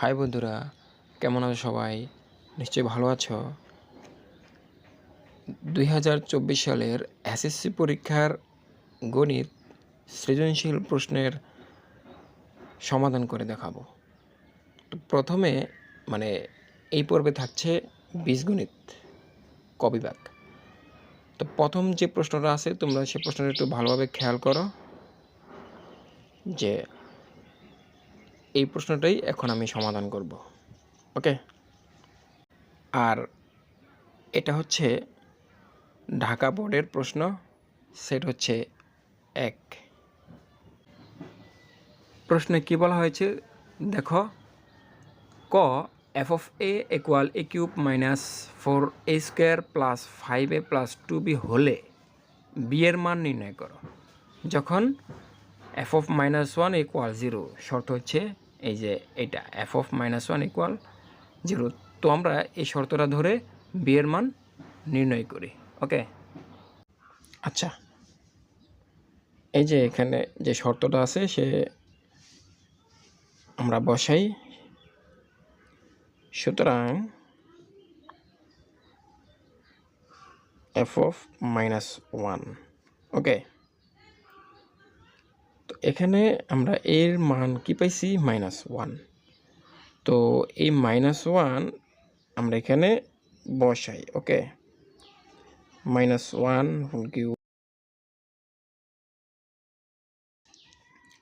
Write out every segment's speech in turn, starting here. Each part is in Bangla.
হাই বন্ধুরা, কেমন আছো সবাই? নিশ্চয়ই ভালো আছো? দুই হাজার চব্বিশ সালের এসএসসি পরীক্ষার গণিত সৃজনশীল প্রশ্নের সমাধান করে দেখাবো। তো প্রথমে মানে এই পর্বে থাকছে বীজগণিত কবিবাগ তো প্রথম যে প্রশ্নটা আছে, তোমরা সে প্রশ্নটা একটু ভালোভাবে খেয়াল করো যে এই প্রশ্নটাই এখন আমি সমাধান করব। ওকে? আর এটা হচ্ছে ঢাকা বোর্ডের প্রশ্ন, সেট হচ্ছে এক। প্রশ্নে কি বলা হয়েছে? দেখো, ক F of A equal A cube minus four A square plus five A plus two B হলে বি এর মান নির্ণয় করো। যখন F of minus one equal zero শর্ত হচ্ছে এই যে এটা F of minus one equal zero তো আমরা এই শর্তটা ধরে বি এর মান নির্ণয় করি ওকে আচ্ছা এই যে এখানে যে শর্তটা আছে, সে আমরা বসাই। সুতরাং F of minus one okay এখানে আমরা এর মান কি পাইছি? মাইনাস ওয়ান তো এই মাইনাস ওয়ান আমরা এখানে বসাই, okay? Minus one whole Q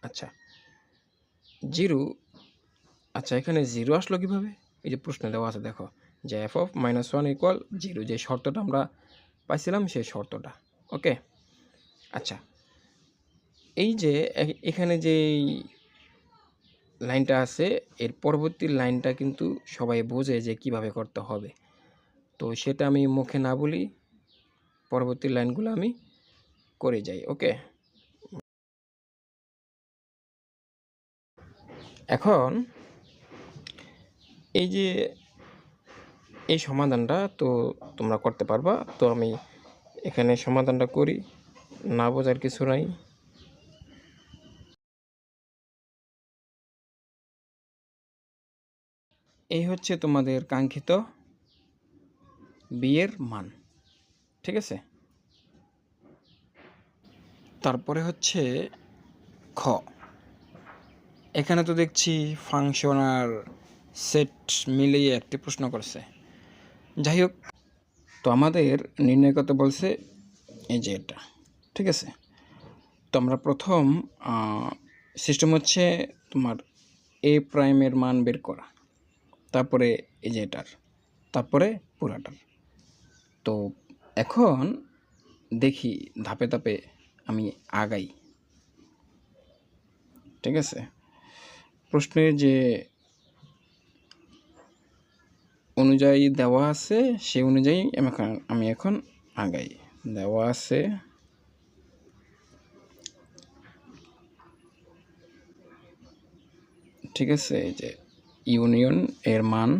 আচ্ছা জিরো আচ্ছা এখানে জিরো আসলো কীভাবে? এই যে প্রশ্ন দেওয়া আছে, দেখো, যে F of minus one equal zero, যে শর্তটা আমরা পাইছিলাম সেই শর্তটা, ওকে? আচ্ছা এই যে এখানে যে লাইনটা আছে, এর পরবর্তী লাইনটা কিন্তু সবাই বোঝে যে কীভাবে করতে হবে। তো সেটা আমি মুখে না বলি, পরবর্তী লাইনগুলো আমি করে যাই, ওকে? এখন এই যে, এই সমাধানটা তো তোমরা করতে পারবা। তো আমি এখানে সমাধানটা করি, না বোঝার কিছু নাই। হচ্ছে তোমাদের কাঙ্ক্ষিত বিয়ের মান, ঠিক আছে? তারপরে হচ্ছে খ। এখানে তো দেখছি ফাংশন আর সেট মিলিয়ে একটি প্রশ্ন করছে। যাই হোক, তো আমাদের নির্ণয় করতে বলছে? এই যে এটা, ঠিক আছে? তো আমরা প্রথম সিস্টেম হচ্ছে তোমার এ প্রাইমের মান বের করা। তারপরে এই যে এটার, তারপরে পুরাটার। তো এখন দেখি ধাপে ধাপে আমি আগাই। ঠিক আছে? প্রশ্নের যে অনুযায়ী দেওয়া আছে, সেই অনুযায়ী আমি এখন- আমি এখন আগাই। দেওয়া আছে ঠিক আছে, এই যে ইউনিয়ন এর মান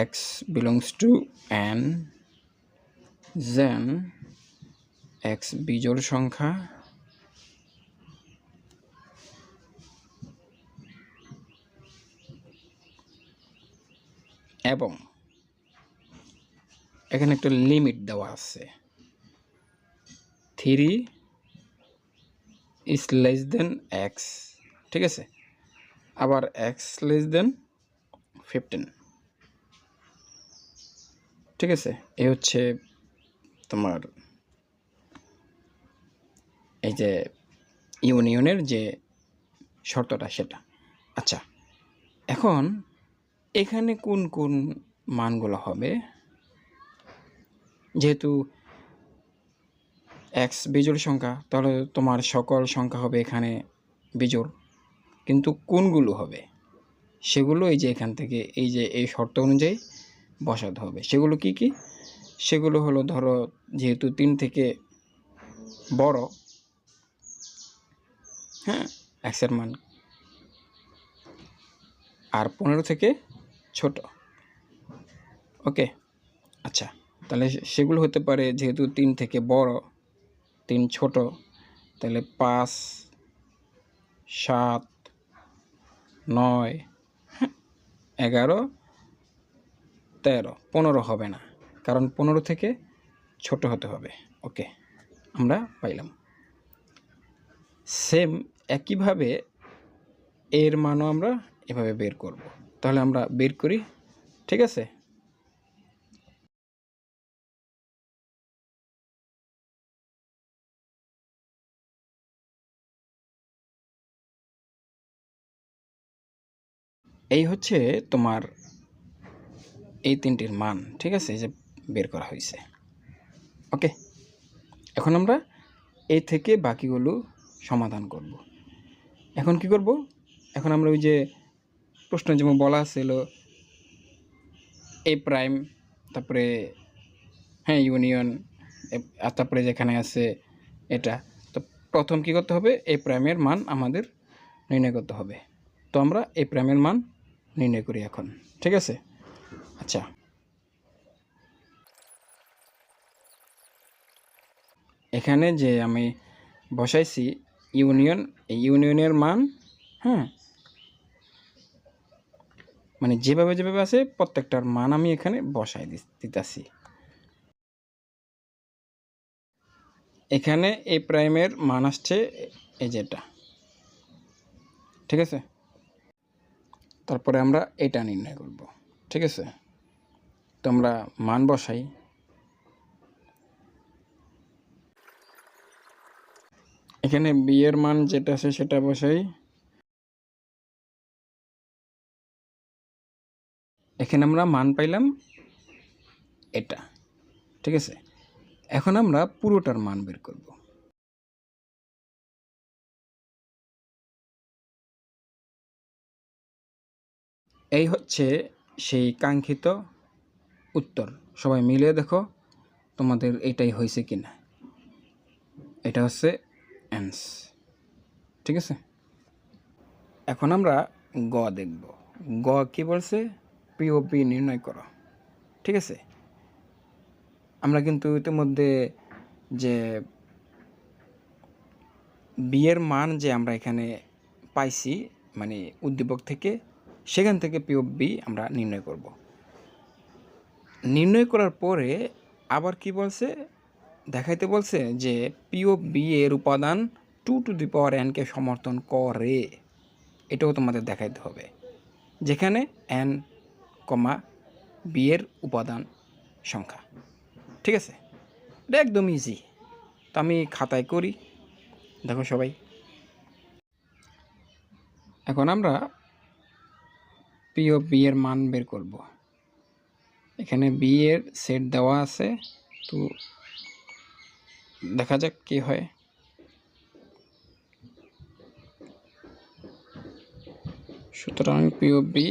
এক্স বিলংস টু এন জেন এক্স বিজোড় সংখ্যা, এবং এখানে একটা লিমিট দেওয়া আছে। Three is less than X ঠিক আছে? আবার এক্স লেস দেন ফিফটিন ঠিক আছে? এ হচ্ছে তোমার এই যে ইউনিয়নের যে শর্তটা সেটা। আচ্ছা এখন এখানে কোন কোন মানগুলো হবে? যেহেতু এক্স বিজোড় সংখ্যা, তাহলে তোমার সকল সংখ্যা হবে এখানে বিজোড়। কিন্তু কোনগুলো হবে? সেগুলো এই যে এখান থেকে, এই যে এই শর্ত অনুযায়ী বসাতে হবে। সেগুলো কি কি? সেগুলো হলো ধরো যেহেতু তিন থেকে বড় হ্যাঁ এক্সের মান। আর পনেরো থেকে ছোট। ওকে আচ্ছা তাহলে সেগুলো হতে পারে যেহেতু তিন থেকে বড়, তিন ছোট, তাহলে পাঁচ, সাত নয়। এগারো, তেরো। পনেরো হবে না, কারণ পনেরো থেকে ছোট হতে হবে। ওকে, আমরা পাইলাম। সেম একইভাবে এর মানও আমরা এভাবে বের করব। তাহলে আমরা বের করি, ঠিক আছে? এই হচ্ছে তোমার এই তিনটির মান, ঠিক আছে? যে বের করা হয়েছে ওকে? এখন আমরা এই থেকে বাকিগুলো সমাধান করব। এখন কি করব? এখন আমরা ওই যে প্রশ্ন যেমন বলা ছিল, এ প্রাইম, তারপরে হ্যাঁ ইউনিয়ন আর তারপরে যেখানে আছে এটা। তো প্রথম কি করতে হবে? এ প্রাইমের মান আমাদের নির্ণয় করতে হবে। তো আমরা এ প্রাইমের মান নির্ণয় করি এখন। ঠিক আছে? আচ্ছা। এখানে যে আমি বসাইছি ইউনিয়ন, এই ইউনিয়নের মান হ্যাঁ? মানে যেভাবে যেভাবে আছে প্রত্যেকটার মান আমি এখানে বসাই দিতেছি। এখানে এই প্রাইমের মান আসছে এই যেটা। ঠিক আছে? তারপরে আমরা এটা নির্ণয় করব। ঠিক আছে? তো আমরা মান বসাই। এখানে বি এর মান যেটা আছে সেটা বসাই। এখানে আমরা মান পাইলাম এটা। ঠিক আছে? এখন আমরা পুরোটার মান বের করব। এই হচ্ছে সেই কাঙ্ক্ষিত উত্তর। সবাই মিলিয়ে দেখো তোমাদের এটাই হয়েছে কি না এটা হচ্ছে অ্যান্স। ঠিক আছে? এখন আমরা গ দেখব। গ কি বলছে? পিওপি নির্ণয় করো। ঠিক আছে? আমরা কিন্তু ইতিমধ্যে যে বিয়ের মান যে আমরা এখানে পাইছি মানে উদ্দীপক থেকে সেখান থেকে পি পিও বি আমরা নির্ণয় করব। নির্ণয় করার পরে আবার কি বলছে? দেখাইতে বলছে যে পিও বি এর উপাদান two to the power NK সমর্থন করে। এটাও তোমাদের দেখাইতে হবে। যেখানে এন কমা বি এর উপাদান সংখ্যা। ঠিক আছে? এটা একদম ইজি তো আমি খাতায় করি। দেখো সবাই। এখন আমরা পি ও বি এর মান বের করব। এখানে বি এর সেট দেওয়া আছে, তো দেখা যাক কি হয়। সুতরাং পি ও বি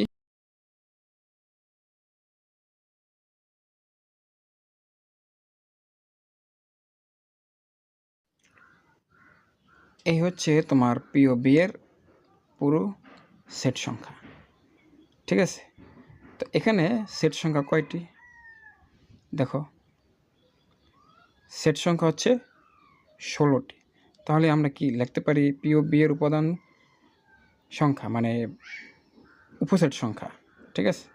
এই হচ্ছে তোমার পিও বি এর পুরো সেট সংখ্যা। ঠিক আছে? তো এখানে সেট সংখ্যা কয়টি? দেখো। সেট সংখ্যা হচ্ছে ষোলোটি। তাহলে আমরা কি লিখতে পারি? পিও বি এর উপাদান সংখ্যা মানে উপসেট সংখ্যা, ঠিক আছে?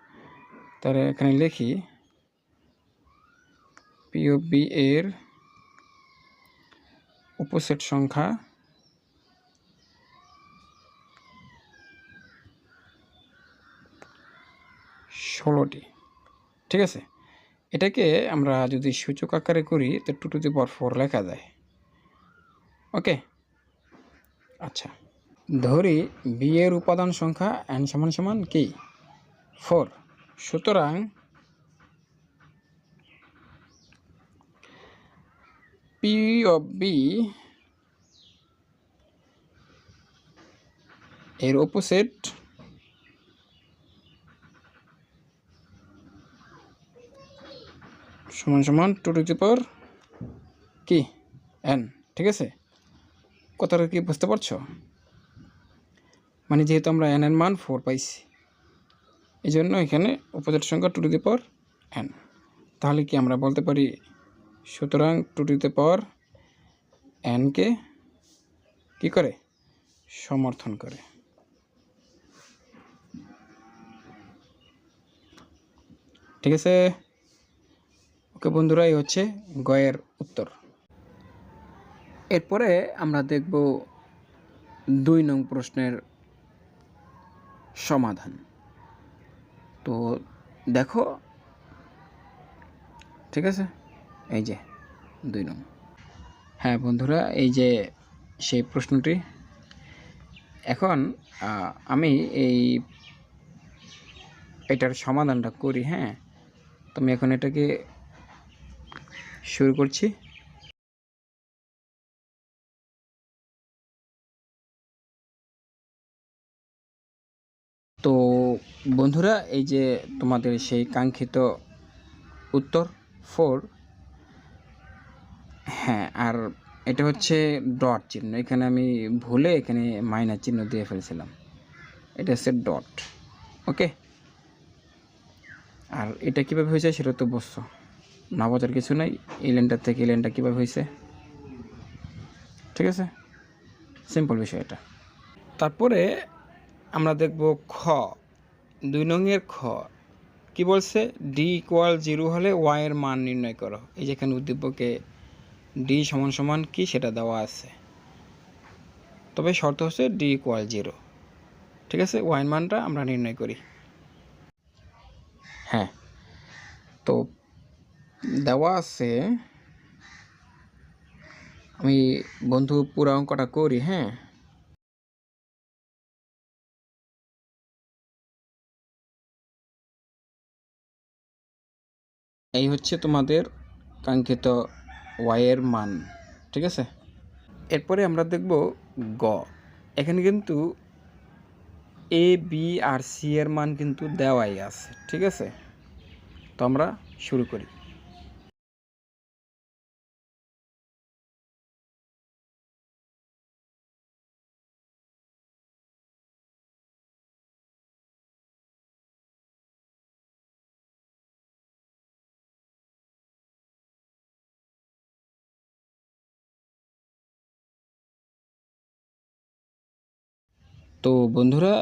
তাহলে এখানে লিখি পিও বি এর উপসেট সংখ্যা ষোলোটি, ঠিক আছে? এটাকে আমরা যদি সূচক আকারে করি, তো two to the power four লেখা যায়। ওকে? আচ্ছা। ধরি বি এর উপাদান সংখ্যা এন সমান সমান কি? ফোর সুতরাং পি অফ বি এর অপোজিট সমান সমান টু টু দি পাওয়ার কি? এন ঠিক আছে? কথাটা কি বুঝতে পারছ? মানে যেহেতু আমরা এন এর মান ফোর পাইছি এই জন্য এখানে উপজাত সংখ্যা two to the power N তাহলে কি আমরা বলতে পারি, সুতরাং two to the power NK কি করে? সমর্থন করে। ঠিক আছে? ওকে বন্ধুরা এই হচ্ছে গয়ের উত্তর। এরপরে আমরা দেখব দুই নং প্রশ্নের সমাধান। তো দেখো, ঠিক আছে? এই যে দুই নং। হ্যাঁ বন্ধুরা, এই যে সেই প্রশ্নটি। এখন আমি এই এটার সমাধানটা করি হ্যাঁ? তো আমি এখন এটাকে শুরু করছি। তো বন্ধুরা, এই যে তোমাদের সেই কাঙ্ক্ষিত উত্তর ফোর হ্যাঁ আর এটা হচ্ছে ডট চিহ্ন। এখানে আমি ভুলে এখানে মাইনার চিহ্ন দিয়ে ফেলছিলাম। এটা হচ্ছে ডট ওকে আর এটা কীভাবে হয়েছে সেটা তো বুঝছ। না বোঝার কিছু নাই। এই লেনটার থেকে এই লেনটা কীভাবে হয়েছে ঠিক আছে? সিম্পল বিষয় এটা। তারপরে আমরা দেখব খ। দুই নংয়ের খ। কি বলছে? ডি ইকুয়াল জিরো হলে ওয়াইয়ের মান নির্ণয় করো। এই যেখানে উদ্দীপকে ডি সমান সমান কি সেটা দেওয়া আছে। তবে শর্ত হচ্ছে ডি ইকুয়াল জিরো ঠিক আছে? ওয়াইন মানটা আমরা নির্ণয় করি। হ্যাঁ। তো দেওয়া আছে। আমি বন্ধু পুরো অঙ্কটা করি হ্যাঁ? এই হচ্ছে তোমাদের কাঙ্ক্ষিত ওয়াইয়ের মান, ঠিক আছে? এরপরে আমরা দেখব গ। এখানে কিন্তু এ বি আর সি এর মান কিন্তু দেওয়াই আছে, ঠিক আছে? তো আমরা শুরু করি। তো বন্ধুরা,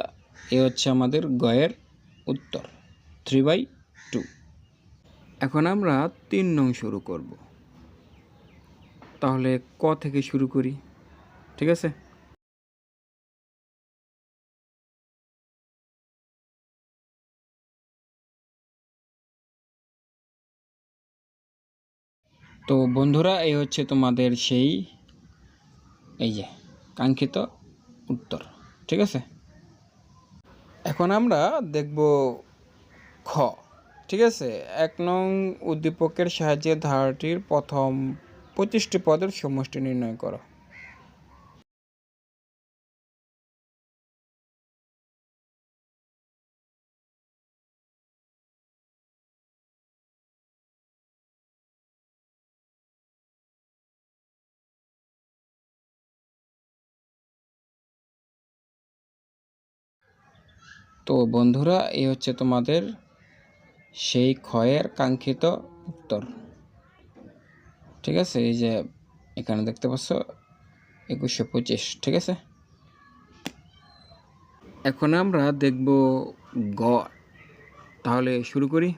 এ হচ্ছে আমাদের গয়ের উত্তর থ্রি বাই টু এখন আমরা তিন নং শুরু করব। তাহলে ক থেকে শুরু করি, ঠিক আছে? তো বন্ধুরা এই হচ্ছে তোমাদের সেই, এই যে, কাঙ্ক্ষিত উত্তর। ঠিক আছে? এখন আমরা দেখব খ, ঠিক আছে? এক নং উদ্দীপকের সাহায্যে ধারাটির প্রথম পঁচিশটি পদের সমষ্টি নির্ণয় করো। তো বন্ধুরা, এই হচ্ছে তোমাদের সেই ক্ষয়ের কাঙ্ক্ষিত উত্তর। ঠিক আছে? এই যে এখানে দেখতে পাচ্ছ একুশশো পঁচিশ। ঠিক আছে? এখন আমরা দেখব গ। তাহলে শুরু করি।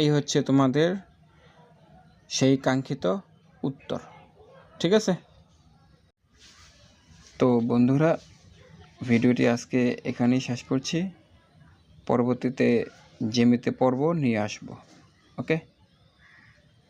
এই হচ্ছে তোমাদের সেই কাঙ্ক্ষিত উত্তর, ঠিক আছে? তো বন্ধুরা, ভিডিওটি আজকে এখানেই শেষ করছি। পরবর্তীতে জেমিতে পর্ব নিয়ে আসব, ওকে?